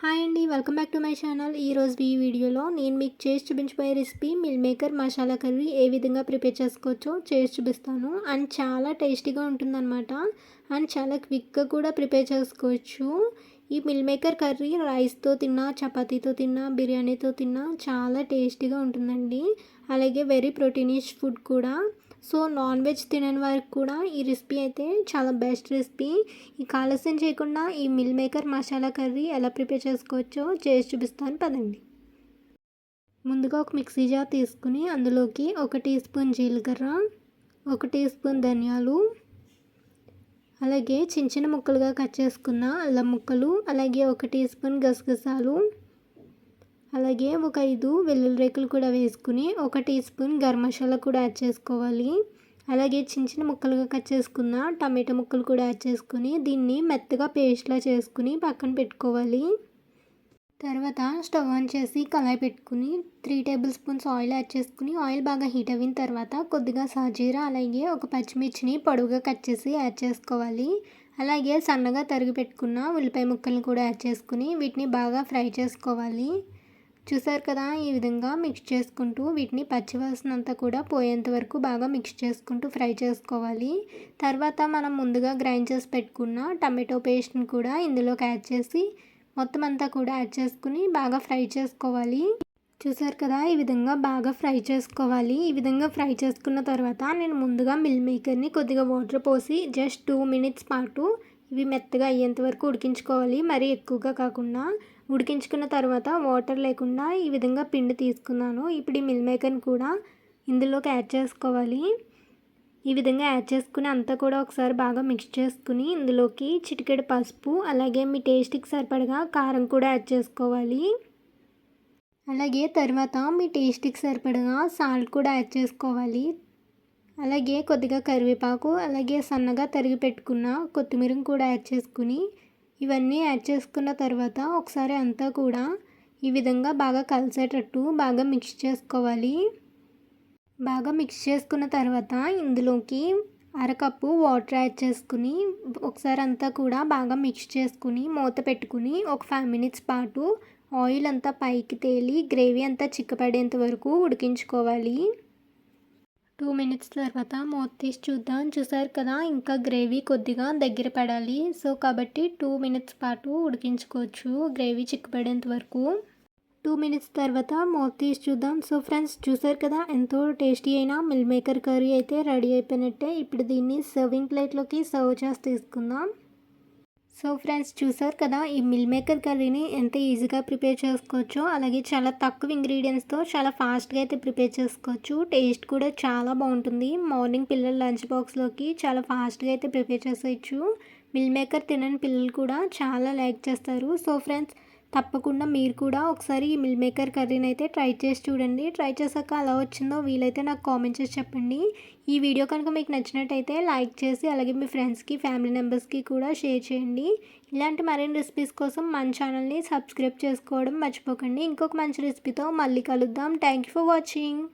Hi అండి welcome back to my channel. ఈరోజు ఈ వీడియోలో నేను మీకు చేసి చూపించబోయే recipe meal maker masala curry ఏ విధంగా ప్రిపేర్ చేసుకోవచ్చో చేసి చూపిస్తాను. అండ్ చాలా టేస్టీగా ఉంటుందన్నమాట. అండ్ చాలా క్విక్గా కూడా ప్రిపేర్ చేసుకోవచ్చు. ఈ మిల్ మేకర్ కర్రీ రైస్తో తిన్నా చపాతీతో తిన్నా బిర్యానీతో తిన్నా చాలా టేస్టీగా ఉంటుందండి. అలాగే వెరీ ప్రోటీనిష్ ఫుడ్ కూడా. సో నాన్ వెజ్ తినని వారికి కూడా ఈ రెసిపీ అయితే చాలా బెస్ట్ రెసిపీ. ఈ ఆలస్యం చేయకుండా ఈ మిల్ మేకర్ మసాలా కర్రీ ఎలా ప్రిపేర్ చేసుకోవచ్చో చేసి చూపిస్తాను. పదండి. ముందుగా ఒక మిక్సీ జార్ తీసుకుని అందులోకి ఒక టీ స్పూన్ జీలకర్ర ఒక టీ స్పూన్ ధనియాలు అలాగే చిన్న చిన్న ముక్కలుగా కట్ చేసుకున్న అల్లం ముక్కలు అలాగే ఒక టీ స్పూన్ గసగసాలు అలాగే ఒక ఐదు వెల్లుల్లి రేకులు కూడా వేసుకుని ఒక టీ స్పూన్ గరం మసాలా కూడా యాడ్ చేసుకోవాలి. అలాగే చిన్న చిన్న ముక్కలుగా కట్ చేసుకున్న టమాటో ముక్కలు కూడా యాడ్ చేసుకుని దీన్ని మెత్తగా పేస్ట్లా చేసుకుని పక్కన పెట్టుకోవాలి. తర్వాత స్టవ్ ఆన్ చేసి కళాయి పెట్టుకుని three tablespoons oil add చేసుకుని ఆయిల్ బాగా హీట్ అయిన తర్వాత కొద్దిగా సాజీరా అలాగే ఒక పచ్చిమిర్చిని పొడవుగా కట్ చేసి యాడ్ చేసుకోవాలి. అలాగే సన్నగా తరిగి పెట్టుకున్న ఉల్లిపాయ ముక్కలను కూడా యాడ్ చేసుకుని వీటిని బాగా ఫ్రై చేసుకోవాలి. చూసారు కదా ఈ విధంగా మిక్స్ చేసుకుంటూ వీటిని పచ్చివాసన అంతా కూడా పోయేంత వరకు బాగా మిక్స్ చేసుకుంటూ ఫ్రై చేసుకోవాలి. తర్వాత మనం ముందుగా గ్రైండ్ చేసి పెట్టుకున్న టమాటో పేస్ట్ని కూడా ఇందులోకి యాడ్ చేసి మొత్తం అంతా కూడా యాడ్ చేసుకుని బాగా ఫ్రై చేసుకోవాలి. చూసారు కదా ఈ విధంగా బాగా ఫ్రై చేసుకోవాలి. ఈ విధంగా ఫ్రై చేసుకున్న తర్వాత నేను ముందుగా మిల్ మేకర్ని కొద్దిగా వాటర్ పోసి జస్ట్ టూ మినిట్స్ పాటు ఇవి మెత్తగా అయ్యేంత వరకు ఉడికించుకోవాలి. మరీ ఎక్కువగా కాకుండా ఉడికించుకున్న తర్వాత వాటర్ లేకుండా ఈ విధంగా పిండి తీసుకున్నాను. ఇప్పుడు ఈ మిల్ మేకర్ని కూడా ఇందులోకి యాడ్ చేసుకోవాలి. ఈ విధంగా యాడ్ చేసుకుని అంతా కూడా ఒకసారి బాగా మిక్స్ చేసుకుని ఇందులోకి చిటికెడు పసుపు అలాగే మీ టేస్ట్కి సరిపడగా కారం కూడా యాడ్ చేసుకోవాలి. అలాగే తర్వాత మీ టేస్ట్కి సరిపడగా సాల్ట్ కూడా యాడ్ చేసుకోవాలి. అలాగే కొద్దిగా కరివేపాకు అలాగే సన్నగా తరిగి పెట్టుకున్న కొత్తిమీర కూడా యాడ్ చేసుకుని ఇవన్నీ యాడ్ చేసుకున్న తర్వాత ఒకసారి అంతా కూడా ఈ విధంగా బాగా కలిసేటట్టు బాగా మిక్స్ చేసుకోవాలి. బాగా మిక్స్ చేసుకున్న తర్వాత ఇందులోకి అరకప్పు వాటర్ యాడ్ చేసుకుని ఒకసారి అంతా కూడా బాగా మిక్స్ చేసుకుని మూత పెట్టుకుని ఒక ఫైవ్ మినిట్స్ పాటు ఆయిల్ అంతా పైకి తేలి గ్రేవీ అంతా చిక్కపడేంత వరకు ఉడికించుకోవాలి. టూ మినిట్స్ తర్వాత మూత తీసి చూద్దాం. చూసారు కదా ఇంకా గ్రేవీ కొద్దిగా దగ్గర పడాలి. సో కాబట్టి టూ మినిట్స్ పాటు ఉడికించుకోవచ్చు గ్రేవీ చిక్కపడేంత వరకు. టూ మినిట్స్ తర్వాత మూత తీసి చూద్దాం. సో ఫ్రెండ్స్ చూసారు కదా ఎంతో టేస్టీ అయిన మిల్ మేకర్ కర్రీ అయితే రెడీ అయిపోయినట్టే. ఇప్పుడు దీన్ని సర్వింగ్ ప్లేట్లోకి సర్వ్ చేసి తీసుకుందాం. సో ఫ్రెండ్స్ చూసారు కదా ఈ మిల్ మేకర్ కర్రీని ఎంత ఈజీగా ప్రిపేర్ చేసుకోవచ్చో అలాగే చాలా తక్కువ ఇంగ్రీడియంట్స్తో చాలా ఫాస్ట్గా అయితే ప్రిపేర్ చేసుకోవచ్చు. టేస్ట్ కూడా చాలా బాగుంటుంది. మార్నింగ్ పిల్లల లంచ్ బాక్స్లోకి చాలా ఫాస్ట్గా అయితే ప్రిపేర్ చేసేయచ్చు. మిల్ మేకర్ తినని పిల్లలు కూడా చాలా లైక్ చేస్తారు. సో ఫ్రెండ్స్ తప్పకుండా మీరు కూడా ఒకసారి ఈ మిల్ మేకర్ కర్రీని అయితే ట్రై చేసి చూడండి. ట్రై చేశాక అలా వచ్చిందో వీలైతే నాకు కామెంట్ చేసి చెప్పండి. ఈ వీడియో కనుక మీకు నచ్చినట్టయితే లైక్ చేసి అలాగే మీ ఫ్రెండ్స్కి ఫ్యామిలీ మెంబర్స్కి కూడా షేర్ చేయండి. ఇలాంటి మరిన్ని రెసిపీస్ కోసం మన ఛానల్ని సబ్స్క్రైబ్ చేసుకోవడం మర్చిపోకండి. ఇంకొక మంచి రెసిపీతో మళ్ళీ కలుద్దాం. Thank for watching.